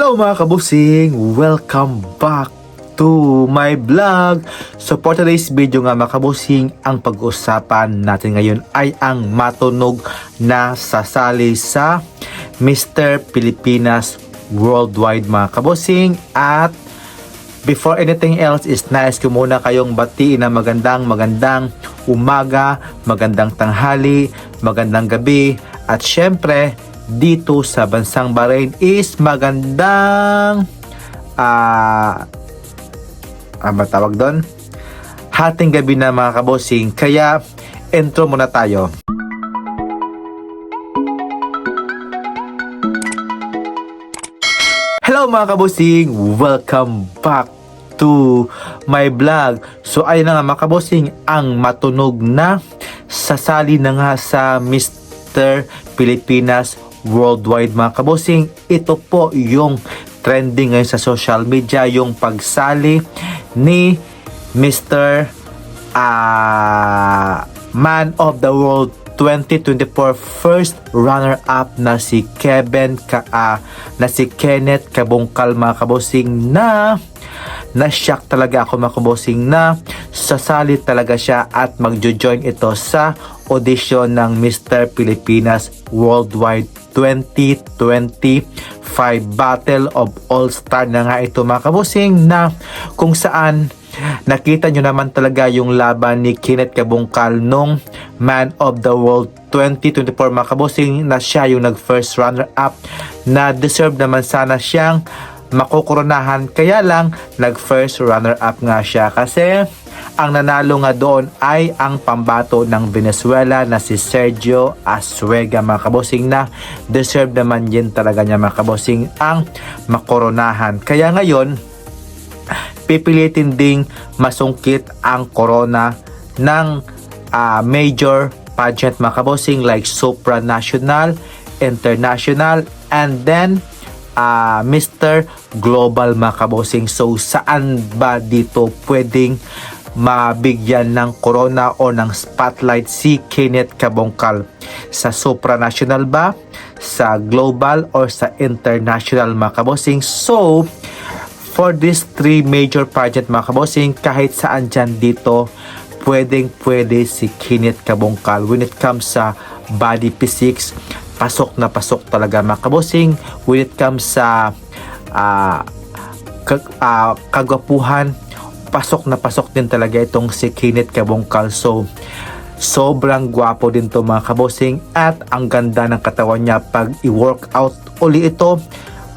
Hello mga kabusing! Welcome back to my vlog! So for today's video nga mga kabusing, ang pag-usapan natin ngayon ay ang matunog na sasali sa Mr. Pilipinas Worldwide mga kabusing at Before anything else is nice ko muna kayong batiin na magandang magandang umaga, magandang tanghali, magandang gabi at syempre dito sa bansang Bahrain is magandang uh, ano tawag doon? Hating gabi na mga kabosing kaya intro muna tayo. Hello mga kabusing! Welcome back to my vlog. So ayun na nga mga kabusing, ang matunog na sasali na nga sa Mr. Pilipinas Worldwide mga kabusing. Ito po yung trending ngayon sa social media, yung pagsali ni Mr. ah, Man of the World 2024 first runner-up na si Kevin ka ah, na si Kenneth Kabungkal mga kabosing na na-shock talaga ako mga kabosing na sasali talaga siya at magjo-join ito sa audition ng Mr. Pilipinas Worldwide 2025 Battle of All-Star na nga ito mga kabosing na kung saan Nakita nyo naman talaga yung laban ni Kenneth Kabungkal nung Man of the World 2024 mga kabosing na siya yung nag first runner up na deserve naman sana siyang makukoronahan kaya lang nag first runner up nga siya kasi ang nanalo nga doon ay ang pambato ng Venezuela na si Sergio Asuega mga kabosing na deserve naman din talaga niya mga kabosing ang makoronahan kaya ngayon pipilitin ding masungkit ang corona ng ah, major pageant mga kabosing like supranational, international, and then ah, Mr. Global mga kabosing. So saan ba dito pwedeng mabigyan ng corona o ng spotlight si Kenneth Kabongkal? Sa supranational ba? Sa global or sa international mga kabosing? So, for these three major project mga kabosing kahit saan dyan dito pwedeng pwede si Kenneth Kabongkal when it comes sa body physics pasok na pasok talaga mga kabosing when it comes sa ah, kag- ah, kagwapuhan pasok na pasok din talaga itong si Kenneth Kabongkal so sobrang gwapo din to mga kabosing at ang ganda ng katawan niya pag i-workout uli ito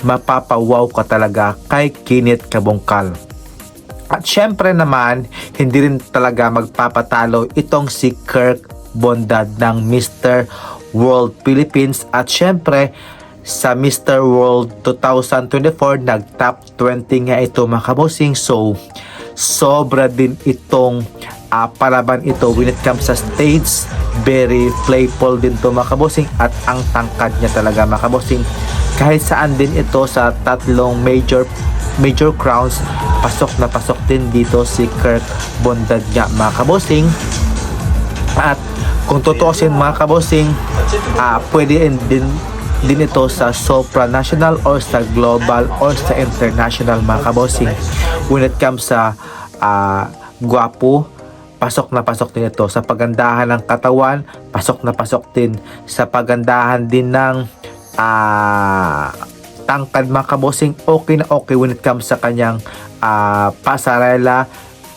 mapapawaw ka talaga kay Kenneth Kabongkal. At syempre naman, hindi rin talaga magpapatalo itong si Kirk Bondad ng Mr. World Philippines at syempre sa Mr. World 2024 nag top 20 nga ito mga kabosing so sobra din itong ah, palaban ito when it comes sa stage very playful din to mga kabosing at ang tangkad niya talaga mga kabosing kahit saan din ito sa tatlong major major crowns pasok na pasok din dito si Kirk Bondad niya mga at kung tutuusin mga kabosing ah pwede din, din ito sa supranational or sa global or sa international mga kabosing when it comes sa ah, gwapo pasok na pasok din ito. Sa pagandahan ng katawan pasok na pasok din. Sa pagandahan din ng ah tangkad mga kabosing okay na okay when it comes sa kanyang ah, pasarela.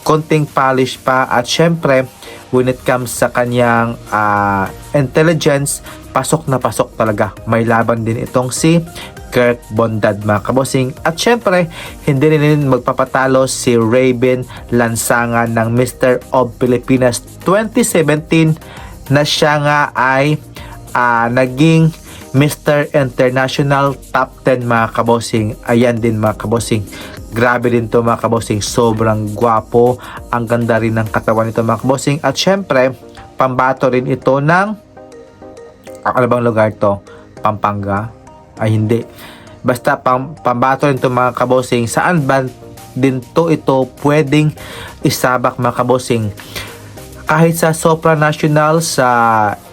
Konting polish pa. At syempre when it comes sa kanyang ah, intelligence pasok na pasok talaga may laban din itong si Kirk Bondad mga kabosing at syempre hindi rin magpapatalo si Raven Lansangan ng Mr. of Pilipinas 2017 na siya nga ay ah, naging Mr. International Top 10 mga kabosing. Ayan din mga kabosing. Grabe din to mga kabosing. Sobrang gwapo. Ang ganda rin ng katawan nito mga kabosing. At syempre, pambato rin ito ng ano bang lugar to? Pampanga? Ay hindi. Basta pam, pambato rin to mga kabosing. Saan ba din to ito pwedeng isabak mga kabosing? kahit sa supranational sa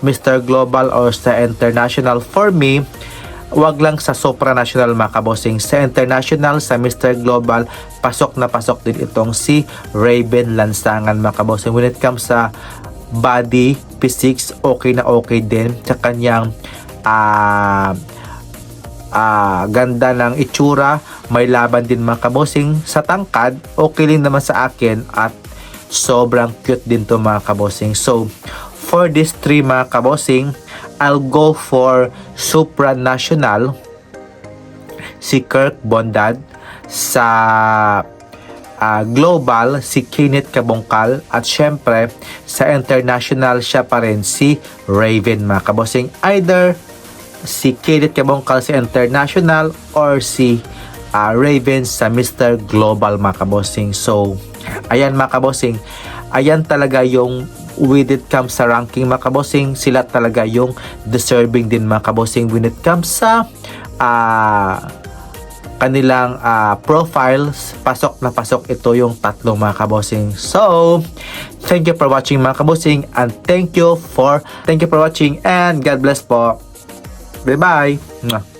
Mr. Global or sa international for me wag lang sa supranational mga kabosing. Sa international, sa Mr. Global, pasok na pasok din itong si Raven Lansangan mga kabosing. When it comes sa body, physics, okay na okay din. Sa kanyang ah ah, ganda ng itsura, may laban din mga kabosing sa tangkad, okay din naman sa akin at sobrang cute din to mga kabosing. So, for this three mga kabosing, I'll go for supranational. Si Kirk Bondad. Sa ah, global si Kenneth Kabongkal. At syempre sa international siya pa rin si Raven mga kabosing either si Kenneth Kabongkal sa international or si ah, Raven sa Mr. Global mga kabosing so ayan mga kabosing ayan talaga yung with it comes sa ranking mga kabosing sila talaga yung deserving din mga kabosing when it comes sa ah kanilang ah, profiles pasok na pasok ito yung tatlong mga kabosing so thank you for watching mga kabosing and thank you for thank you for watching and God bless po. Bye bye